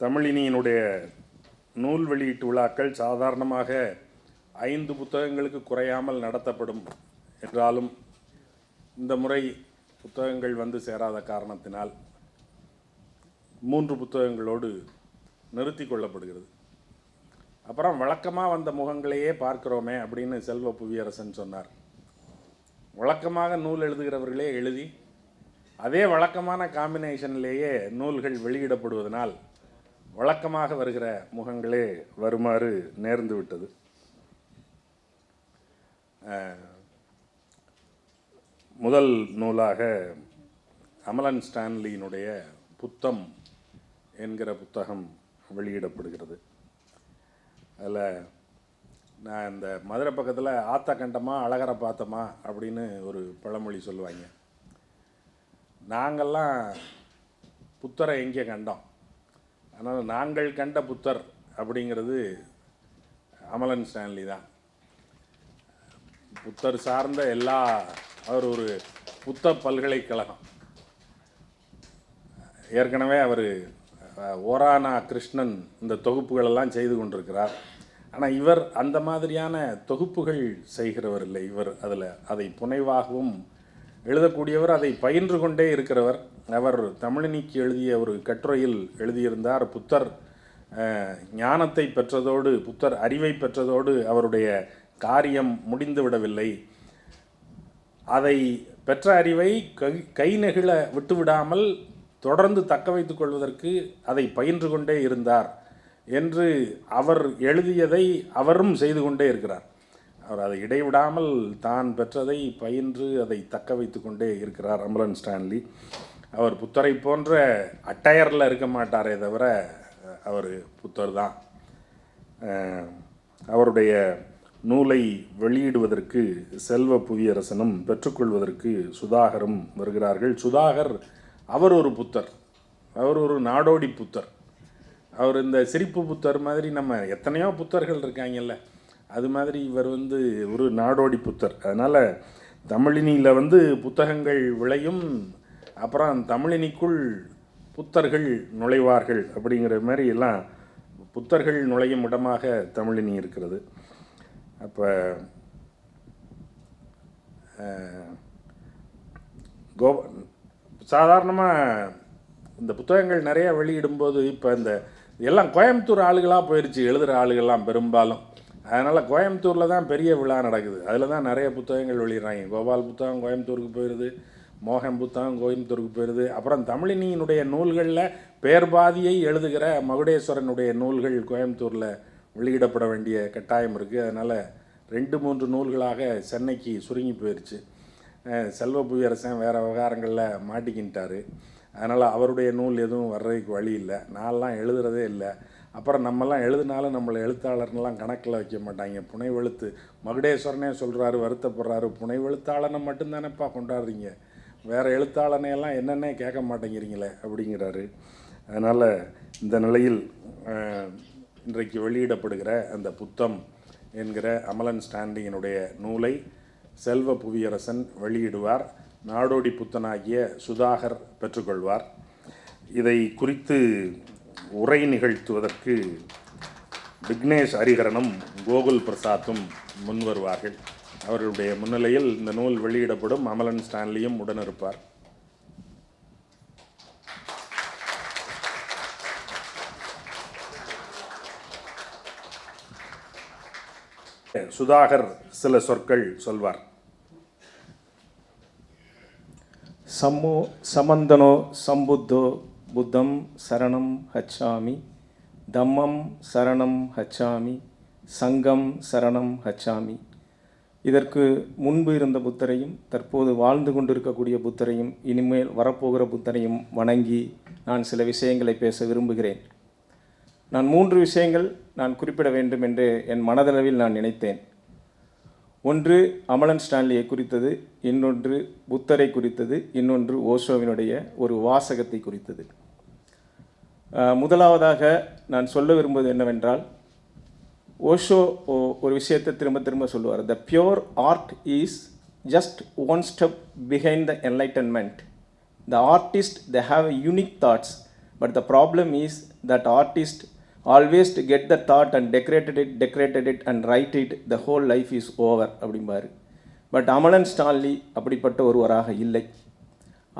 தமிழினியினுடைய நூல் வெளியீட்டு விழாக்கள் சாதாரணமாக ஐந்து புத்தகங்களுக்கு குறையாமல் நடத்தப்படும் என்றாலும் இந்த முறை புத்தகங்கள் வந்து சேராத காரணத்தினால் மூன்று புத்தகங்களோடு நிறுத்தி கொள்ளப்படுகிறது. அப்புறம் வழக்கமாக வந்த முகங்களையே பார்க்கிறோமே அப்படின்னு செல்வ புவியரசன் சொன்னார். வழக்கமாக நூல் எழுதுகிறவர்களே எழுதி அதே வழக்கமான காம்பினேஷன்லேயே நூல்கள் வெளியிடப்படுவதனால் வழக்கமாக வருகிற முகங்களே வருமாறு நேர்ந்து விட்டது. முதல் நூலாக அமலன் ஸ்டான்லியினுடைய புத்தம் என்கிற புத்தகம் வெளியிடப்படுகிறது. அதில் நான் இந்த மதுரை பக்கத்தில் ஆத்த கண்டமா அழகரை பார்த்தோமா அப்படின்னு ஒரு பழமொழி சொல்லுவாங்க. நாங்கள்லாம் புத்தரை எங்கே கண்டோம்? ஆனால் நாங்கள் கண்ட புத்தர் அப்படிங்கிறது அமலன் ஸ்டான்லி தான். புத்தர் சார்ந்த எல்லா அவர் ஒரு புத்த பல்கலைக்கழகம். ஏற்கனவே அவர் ஓரானா கிருஷ்ணன் இந்த தொகுப்புகளெல்லாம் செய்து கொண்டிருக்கிறார். ஆனால் இவர் அந்த மாதிரியான தொகுப்புகள் செய்கிறவர் இல்லை. இவர் அதில் அதை புனைவாகவும் எழுதக்கூடியவர் அதை பயின்று கொண்டே இருக்கிறவர். அவர் தமிழினிக்கு எழுதிய ஒரு கட்டுரையில் எழுதியிருந்தார் புத்தர் ஞானத்தை பெற்றதோடு புத்தர் அறிவை பெற்றதோடு அவருடைய காரியம் முடிந்து விடவில்லை. அதை பெற்ற அறிவை கை கை நெகிழ விட்டுவிடாமல் தொடர்ந்து தக்க வைத்து கொள்வதற்கு அதை பயின்று கொண்டே இருந்தார் என்று அவர் எழுதியதை அவரும் செய்து கொண்டே இருக்கிறார். அவர் அதை இடைவிடாமல் தான் பெற்றதை பயின்று அதை தக்க வைத்து கொண்டே இருக்கிறார் அம்பலன் ஸ்டான்லி. அவர் புத்தரை போன்ற அட்டையரில் இருக்க மாட்டாரே தவிர அவர் புத்தர் தான். அவருடைய நூலை வெளியிடுவதற்கு செல்வ புவியரசனும் பெற்றுக்கொள்வதற்கு சுதாகரும் வருகிறார்கள். சுதாகர் அவர் ஒரு புத்தர். அவர் ஒரு நாடோடி புத்தர். அவர் இந்த சிரிப்பு புத்தர் மாதிரி நம்ம எத்தனையோ புத்தர்கள் இருக்காங்கல்ல. அது மாதிரி இவர் வந்து ஒரு நாடோடி புத்தர். அதனால் தமிழினியில் வந்து புத்தகங்கள் விளையும் அப்புறம் தமிழினிக்குள் புத்தர்கள் நுழைவார்கள் அப்படிங்கிற மாதிரி எல்லாம் புத்தர்கள் நுழையும் இடமாக தமிழினி இருக்கிறது. அப்போ கோ சாதாரணமாக இந்த புத்தகங்கள் நிறைய வெளியிடும்போது இப்போ இந்த எல்லாம் கோயம்புத்தூர் ஆளுகளாக போயிடுச்சு எழுதுகிற ஆளுகள்லாம் பெரும்பாலும். அதனால் கோயம்புத்தூரில் தான் பெரிய விழா நடக்குது. அதில் தான் நிறைய புத்தகங்கள் வெளியிடுறாங்க. கோபால் புத்தகம் கோயம்புத்தூருக்கு போயிடுது மோகன் புத்தகம் கோயம்புத்தூருக்கு போயிடுது அப்புறம் தமிழினியினுடைய நூல்களில் பேர்பாதியை எழுதுகிற மகுடேஸ்வரனுடைய நூல்கள் கோயம்புத்தூரில் வெளியிடப்பட வேண்டிய கட்டாயம் இருக்குது அதனால் ரெண்டு மூன்று நூல்களாக சென்னைக்கு சுருங்கி போயிடுச்சு செல்வ புவியரசன் வேறு விவகாரங்களில் மாட்டிக்கிட்டாரு. அதனால் அவருடைய நூல் எதுவும் வர்றதுக்கு வழி இல்லை. நான்லாம் எழுதுகிறதே இல்லை. அப்புறம் நம்மலாம் எழுதினாலும் நம்மளை எழுத்தாளர்னெலாம் கணக்கில் வைக்க மாட்டாங்க. புனைவெழுத்து. மகுடேஸ்வரனே சொல்கிறாரு வருத்தப்படுறாரு. புனைவெழுத்தாளனை மட்டும்தானேப்பா கொண்டாடுறீங்க? வேறு எழுத்தாளனையெல்லாம் என்னென்ன கேட்க மாட்டேங்கிறீங்களே அப்படிங்கிறாரு. அதனால் இந்த நிலையில் இன்றைக்கு வெளியிடப்படுகிற அந்த புத்தம் என்கிற அமலன் ஸ்டாண்டிங்கினுடைய நூலை செல்வ புவியரசன் வெளியிடுவார். நாடோடி புத்தனாகிய சுதாகர் பெற்றுக்கொள்வார். இதை குறித்து உரை நிகழ்த்துவதற்கு விக்னேஷ் ஹரிஹரனும் கோகுல் பிரசாத்தும் முன்வருவார்கள் அவர்களுடைய முன்னிலையில் இந்த நூல் வெளியிடப்படும் அமலன் ஸ்டான்லியும் உடனிருப்பார். சுதாகர் சில சொற்கள் சொல்வார். சம்மோ சமந்தனோ சம்புத்தோ புத்தம் சரணம் ஹச்சாமி தம்மம் சரணம் ஹச்சாமி சங்கம் சரணம் ஹச்சாமி. இதற்கு முன்பு இருந்த புத்தரையும் தற்போது வாழ்ந்து கொண்டிருக்கக்கூடிய புத்தரையும் இனிமேல் வரப்போகிற புத்தரையும் வணங்கி நான் சில விஷயங்களை பேச விரும்புகிறேன். நான் மூன்று விஷயங்கள் நான் குறிப்பிட வேண்டும் என்று என் மனதளவில் நான் நினைத்தேன். ஒன்று அமலன் ஸ்டான்லியை குறித்தது இன்னொன்று புத்தரை குறித்தது இன்னொன்று ஓஷோவினுடைய ஒரு வாசகத்தை குறித்தது. முதலாவதாக நான் சொல்ல விரும்புவது என்னவென்றால் ஓஷோ ஒரு விஷயத்தை திரும்ப திரும்ப சொல்லுவார். The pure art is just one step behind the enlightenment the artist the have unique thoughts but the problem is that artist always to get the thought and decorated it decorated it and write it the whole life is over அப்படிம்பாரு but Amalan Stanley அப்படிப்பட்ட ஒருவராக இல்லை.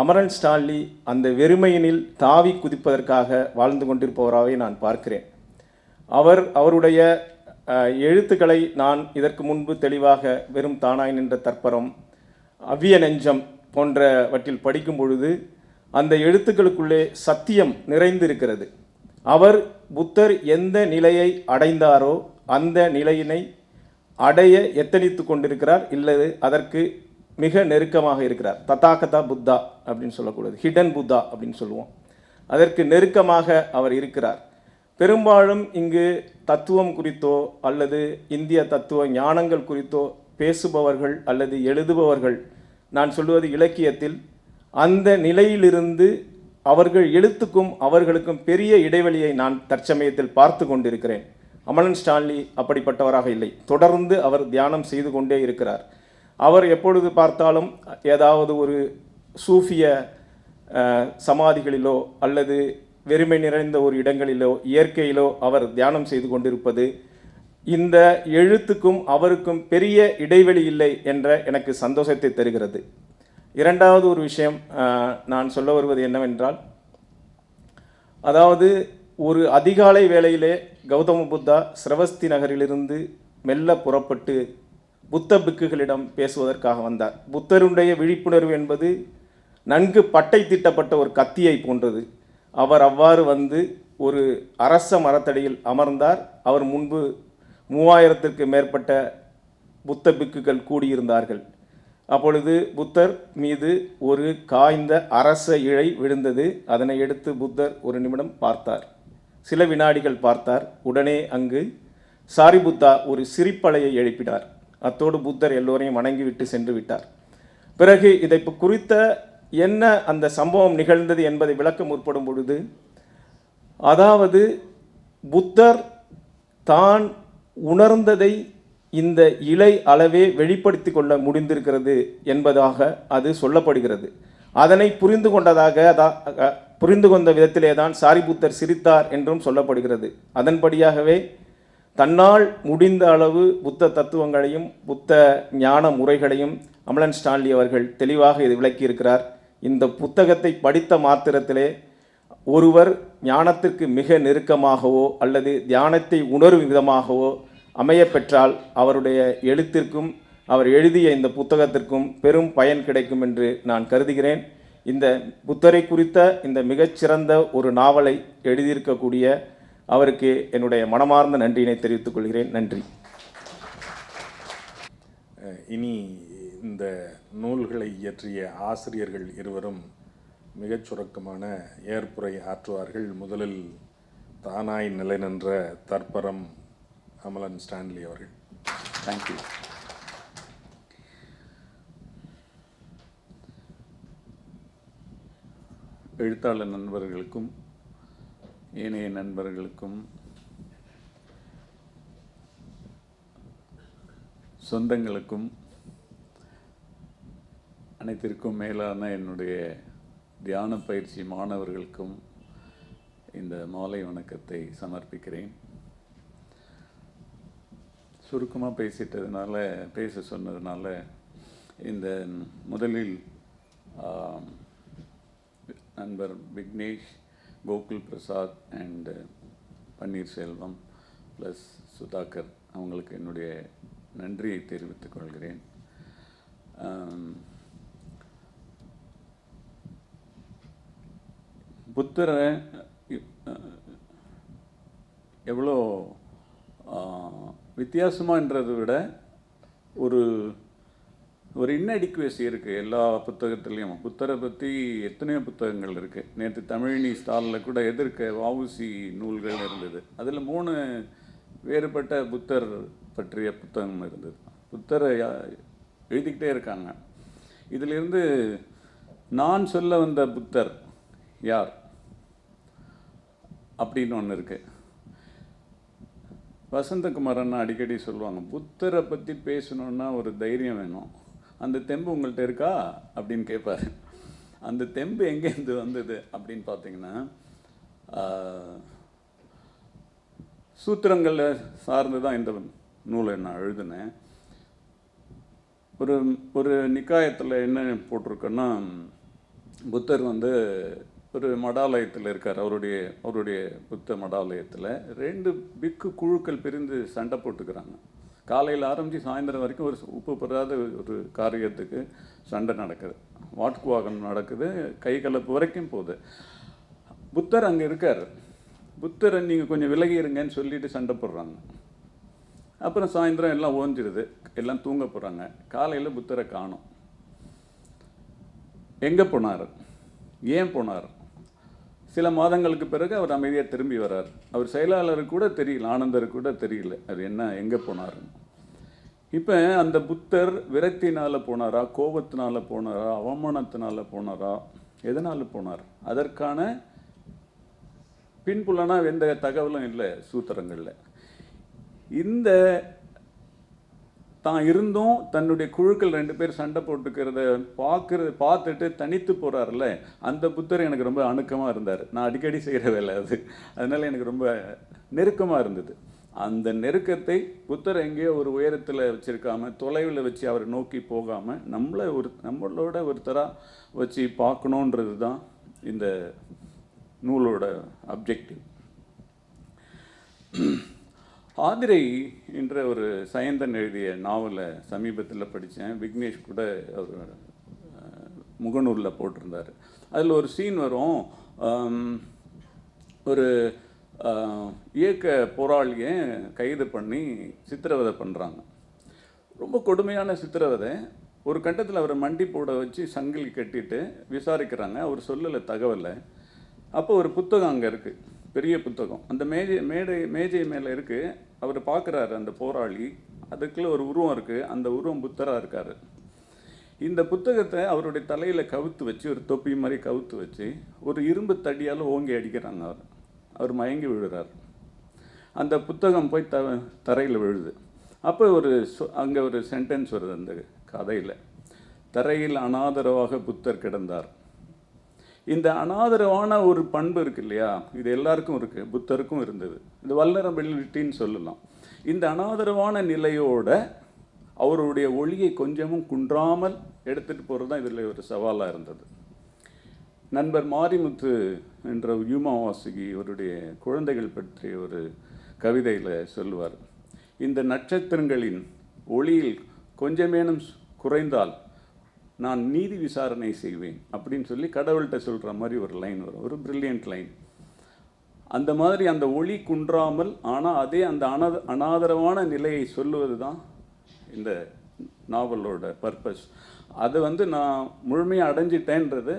Amaran Stanley அந்த வெறுமையினில் தாவி குதிப்பதற்காக வாழ்ந்து கொண்டிருப்பவராகவே நான் பார்க்கிறேன். அவர் அவருடைய எழுத்துக்களை நான் இதற்கு முன்பு தெளிவாக வெறும் தானாய் நின்ற தற்பரம் அவ்விய நெஞ்சம் போன்றவற்றில் படிக்கும் பொழுது அந்த எழுத்துக்களுக்குள்ளே சத்தியம் நிறைந்திருக்கிறது. அவர் புத்தர் எந்த நிலையை அடைந்தாரோ அந்த நிலையினை அடைய எத்தனித்து கொண்டிருக்கிறார் இல்லது அதற்கு மிக நெருக்கமாக இருக்கிறார். ததாகதா புத்தா அப்படின்னு சொல்லக்கூடாது. ஹிடன் புத்தா அப்படின்னு சொல்லுவோம். அதற்கு நெருக்கமாக அவர் இருக்கிறார். பெரும்பாலும் இங்கு தத்துவம் குறித்தோ அல்லது இந்திய தத்துவ ஞானங்கள் குறித்தோ பேசுபவர்கள் அல்லது எழுதுபவர்கள் நான் சொல்வது இலக்கியத்தில் அந்த நிலையிலிருந்து அவர்கள் எழுத்துக்கும் அவர்களுக்கும் பெரிய இடைவெளியை நான் தற்சமயத்தில் பார்த்து கொண்டிருக்கிறேன். அமலன் ஸ்டான்லி அப்படிப்பட்டவராக இல்லை. தொடர்ந்து அவர் தியானம் செய்து கொண்டே இருக்கிறார். அவர் எப்பொழுது பார்த்தாலும் ஏதாவது ஒரு சூஃபிய சமாதிகளிலோ அல்லது வெறுமை நிறைந்த ஒரு இடங்களிலோ இயற்கையிலோ அவர் தியானம் செய்து கொண்டிருப்பது இந்த எழுத்துக்கும் அவருக்கும் பெரிய இடைவெளி இல்லை என்ற எனக்கு சந்தோஷத்தை தருகிறது. இரண்டாவது ஒரு விஷயம் நான் சொல்ல வருவது என்னவென்றால் அதாவது ஒரு அதிகாலை வேளையிலே கௌதம புத்தா ஸ்ரவஸ்தி நகரிலிருந்து மெல்ல புறப்பட்டு புத்த பிக்குகளிடம் பேசுவதற்காக வந்தார். புத்தருடைய விழிப்புணர்வு என்பது நன்கு பட்டை திட்டப்பட்ட ஒரு கத்தியை போன்றது. அவர் அவ்வாறு வந்து ஒரு அரச மரத்தடியில் அமர்ந்தார். அவர் முன்பு மூவாயிரத்திற்கு மேற்பட்ட புத்த பிக்குகள் கூடியிருந்தார்கள். அப்பொழுது புத்தர் மீது ஒரு காய்ந்த அரச இழை விழுந்தது. அதனை எடுத்து புத்தர் ஒரு நிமிடம் பார்த்தார். சில வினாடிகள் பார்த்தார். உடனே அங்கு சாரிபுத்தா ஒரு சிரிப்பலையை எழுப்பினார். அத்தோடு புத்தர் எல்லோரையும் வணங்கிவிட்டு சென்று விட்டார். பிறகு இதை குறித்த என்ன அந்த சம்பவம் நிகழ்ந்தது என்பதை விளக்க முற்படும் பொழுது அதாவது புத்தர் தான் உணர்ந்ததை இந்த இலை அளவே வெளிப்படுத்தி கொள்ள முடிந்திருக்கிறது என்பதாக அது சொல்லப்படுகிறது. அதனை புரிந்து கொண்டதாக அதா- புரிந்து கொண்ட விதத்திலே தான் சாரிபுத்தர் சிரித்தார் என்றும் சொல்லப்படுகிறது. அதன்படியாகவே தன்னால் முடிந்த அளவு புத்த தத்துவங்களையும் புத்த ஞான முறைகளையும் அமலன் ஸ்டான்லி அவர்கள் தெளிவாக இது விளக்கியிருக்கிறார். இந்த புத்தகத்தை படித்த மாத்திரத்திலே ஒருவர் ஞானத்திற்கு மிக நெருக்கமாகவோ அல்லது தியானத்தை உணரும் விதமாகவோ அமைய பெற்றால் அவருடைய எழுத்திற்கும் அவர் எழுதிய இந்த புத்தகத்திற்கும் பெரும் பயன் கிடைக்கும் என்று நான் கருதுகிறேன். இந்த புத்தரை குறித்த இந்த மிகச்சிறந்த ஒரு நாவலை எழுதியிருக்கக்கூடிய அவருக்கு என்னுடைய மனமார்ந்த நன்றியினை தெரிவித்துக் கொள்கிறேன். நன்றி. இனி இந்த நூல்களை இயற்றிய ஆசிரியர்கள் இருவரும் மிகச் சுருக்கமான ஏற்புரை ஆற்றுவார்கள். முதலில் தானாய் நிலை நின்ற தற்பரம் அமலன் ஸ்டான்லி அவர்கள். தேங்க்யூ எழுத்தாளர் நண்பர்களுக்கும் ஏனைய நண்பர்களுக்கும் சொந்தங்களுக்கும் அனைத்திற்கும் மேலான என்னுடைய தியான பயிற்சி மாணவர்களுக்கும் இந்த மாலை வணக்கத்தை சமர்ப்பிக்கிறேன். சுருக்கமாக பேசிட்டதுனால பேச சொன்னதுனால இந்த முதலில் நண்பர் Vignesh Gokul Prasad and uh, Panneerselvam plus Sudhakar அவங்களுக்கு என்னுடைய நன்றியை தெரிவித்துக் கொள்கிறேன். புத்தரை எவ்வளோ வித்தியாசமான்றதை விட ஒரு ஒரு இன்னடிக்குவசி இருக்குது எல்லா புத்தகத்துலேயும். புத்தரை பற்றி எத்தனையோ புத்தகங்கள் இருக்குது நேற்று தமிழினி ஸ்டாலில் கூட எதிர்க்க வவுசி நூல்கள் இருந்தது. அதில் மூணு வேறுபட்ட புத்தர் பற்றிய புத்தகம் இருந்தது. புத்தரை எழுதிக்கிட்டே இருக்காங்க. இதிலிருந்து நான் சொல்ல வந்த புத்தர் யார்? அப்படின்னு ஒன்று இருக்குது வசந்தகுமாரன் அடிக்கடி சொல்லுவாங்க புத்தரை பற்றி பேசணுன்னா ஒரு தைரியம் வேணும். அந்த தெம்பு உங்கள்கிட்ட இருக்கா? அப்படின்னு கேட்பாரு அந்த தெம்பு எங்கேருந்து வந்தது அப்படின்னு பார்த்தீங்கன்னா சூத்திரங்களில் சார்ந்து தான் இந்த நூலை நான் எழுதினேன். ஒரு ஒரு நிக்காயத்தில் என்ன போட்டிருக்கேன்னா புத்தர் வந்து ஒரு மடாலயத்தில் இருக்கார். அவருடைய அவருடைய புத்த மடாலயத்தில். ரெண்டு பிக்கு குழுக்கள் பிரிந்து சண்டை போட்டுக்கிறாங்க. காலையில் ஆரம்பித்து சாயந்தரம் வரைக்கும் ஒரு உப்பு பெறாத ஒரு காரியத்துக்கு சண்டை நடக்குது. வாக்குவாதம் நடக்குது கை கலப்பு வரைக்கும் போகுது. புத்தர் அங்கே இருக்கார். புத்தரை நீங்கள் கொஞ்சம் விலகி இருங்கன்னு சொல்லிட்டு சண்டை போடுறாங்க. அப்புறம் சாயந்தரம் எல்லாம் ஓஞ்சிருது. எல்லாம் தூங்க போகிறாங்க காலையில் புத்தரை காணும். எங்கே போனார்? ஏன் போனார்? சில மாதங்களுக்கு பிறகு அவர் அமைதியாக திரும்பி வரார் அவர் செயலாளருக்கு கூட தெரியல ஆனந்தருக்கு கூட தெரியல. அது என்ன எங்கே போனார்? இப்போ அந்த புத்தர் விரக்தினால் போனாரா கோபத்தினால போனாரா அவமானத்தினால போனாரா? எதனால் போனார்? அதற்கான பின்புலனா எந்த தகவலும் இல்லை சூத்திரங்களில். இந்த தான் இருந்தும் தன்னுடைய குழுக்கள் ரெண்டு பேர் சண்டை போட்டுக்கிறத பார்க்குறது பார்த்துட்டு தனித்து போகிறார்ல அந்த புத்தர் எனக்கு ரொம்ப அணுக்கமாக இருந்தார். நான் அடிக்கடி செய்கிற வேலை அது. அதனால எனக்கு ரொம்ப நெருக்கமாக இருந்தது. அந்த நெருக்கத்தை புத்தர் எங்கேயோ ஒரு உயரத்தில் வச்சுருக்காம தொலைவில் வச்சு அவரை நோக்கி போகாமல் நம்மளை ஒரு நம்மளோட ஒருத்தராக வச்சு பார்க்கணுன்றது தான் இந்த நூலோட அப்ஜெக்டிவ் ஆதிரை என்ற ஒரு சயந்தன் எழுதிய நாவலை சமீபத்தில் படித்தேன் விக்னேஷ் கூட அவர் அஹ், முகநூலில் போட்டிருந்தார். அதில் ஒரு சீன் வரும். ஒரு இயக்க போராளியை கைது பண்ணி சித்திரவதை பண்ணுறாங்க ரொம்ப கொடுமையான சித்திரவதை. ஒரு கட்டத்தில் அவரை மண்டி போட வச்சு சங்கிலி கட்டிட்டு விசாரிக்கிறாங்க. அவர் சொல்லலை தகவலை. அப்போ ஒரு புத்தகம் அங்கே இருக்குது பெரிய புத்தகம். அந்த மேஜை மேடை மேஜை மேலே இருக்குது அவர் பார்க்குறாரு அந்த போராளி. அதுக்குள்ளே ஒரு உருவம் இருக்குது அந்த உருவம் புத்தராக இருக்கார். இந்த புத்தகத்தை அவருடைய தலையில் கவுத்து வச்சு ஒரு தொப்பி மாதிரி கவுத்து வச்சு ஒரு இரும்பு தடியால் ஓங்கி அடிக்கிறாங்க அவர். அவர் மயங்கி விழுறார். அந்த புத்தகம் போய் த தரையில் விழுது. அப்போ ஒரு அங்கே ஒரு சென்டென்ஸ் வருது அந்த கதையில். தரையில் அனாதரவாக புத்தர் கிடந்தார். இந்த அனாதரவான ஒரு பண்பு இருக்கு இல்லையா? இது எல்லாருக்கும் இருக்கு புத்தருக்கும் இருந்தது. இந்த வல்லரபிலிட்டின்னு சொல்லலாம். இந்த அனாதரவான நிலையோட அவருடைய ஒளியை கொஞ்சமும் குன்றாமல் எடுத்துகிட்டு போகிறது தான் இதில் ஒரு சவாலாக இருந்தது. நண்பர் மாரிமுத்து என்ற யூமா வாசுகி அவருடைய குழந்தைகள் பற்றிய ஒரு கவிதையில் சொல்லுவார். இந்த நட்சத்திரங்களின் ஒளியில் கொஞ்சமேனும் குறைந்தால் நான் நீதி விசாரணை செய்வேன் அப்படின்னு சொல்லி கடவுள்கிட்ட சொல்கிற மாதிரி ஒரு லைன் வரும். ஒரு பிரில்லியன்ட் லைன் அந்த மாதிரி அந்த ஒளி குன்றாமல் ஆனால் அதே அந்த அனாத அனாதரவான நிலையை சொல்லுவது தான் இந்த நாவலோட பர்பஸ் அதை வந்து நான் முழுமையாக அடைஞ்சிட்டேன்றது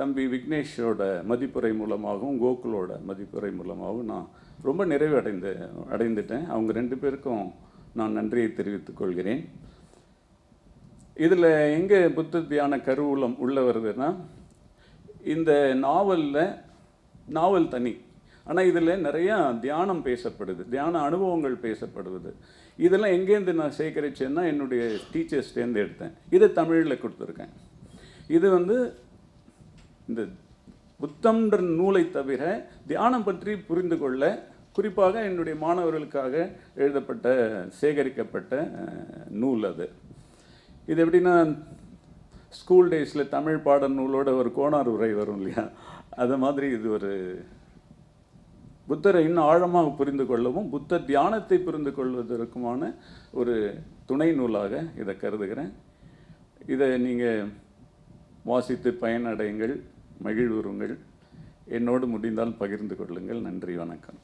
தம்பி விக்னேஷோட மதிப்புரை மூலமாகவும் கோகுலோட மதிப்புரை மூலமாகவும் நான் ரொம்ப நிறைவு அடைந்து அடைந்துட்டேன். அவங்க ரெண்டு பேருக்கும் நான் நன்றியை தெரிவித்துக் கொள்கிறேன். இதில் எங்கே புத்த தியான கருவூலம் உள்ள வருதுன்னா இந்த நாவலில் நாவல் தனி. ஆனால் இதில் நிறையா தியானம் பேசப்படுது தியான அனுபவங்கள் பேசப்படுவது. இதெல்லாம் எங்கேருந்து நான் சேகரிச்சேன்னா என்னுடைய டீச்சர்ஸ்டேருந்து எடுத்தேன். இதை தமிழில் கொடுத்துருக்கேன். இது வந்து இந்த புத்தம்ன்ற நூலை தவிர தியானம் பற்றி புரிந்து கொள்ள குறிப்பாக என்னுடைய மாணவர்களுக்காக எழுதப்பட்ட சேகரிக்கப்பட்ட நூல் அது. இது எப்படின்னா ஸ்கூல் டேஸில் தமிழ் பாட நூலோட ஒரு கோணார் உரை வரும் இல்லையா? அது மாதிரி இது ஒரு புத்தரை இன்னும் ஆழமாக புரிந்து கொள்ளவும் புத்த தியானத்தை புரிந்து கொள்வதற்குமான ஒரு துணை நூலாக இதை கருதுகிறேன். இதை நீங்கள் வாசித்து பயனடையுங்கள் மகிழ்வுறுங்கள். என்னோடு முடிந்தால் பகிர்ந்து கொள்ளுங்கள். நன்றி வணக்கம்.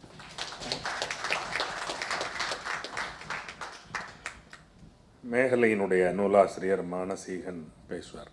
மேகலையினுடைய நூலாசிரியர் மானசீகன் பேசுவார்.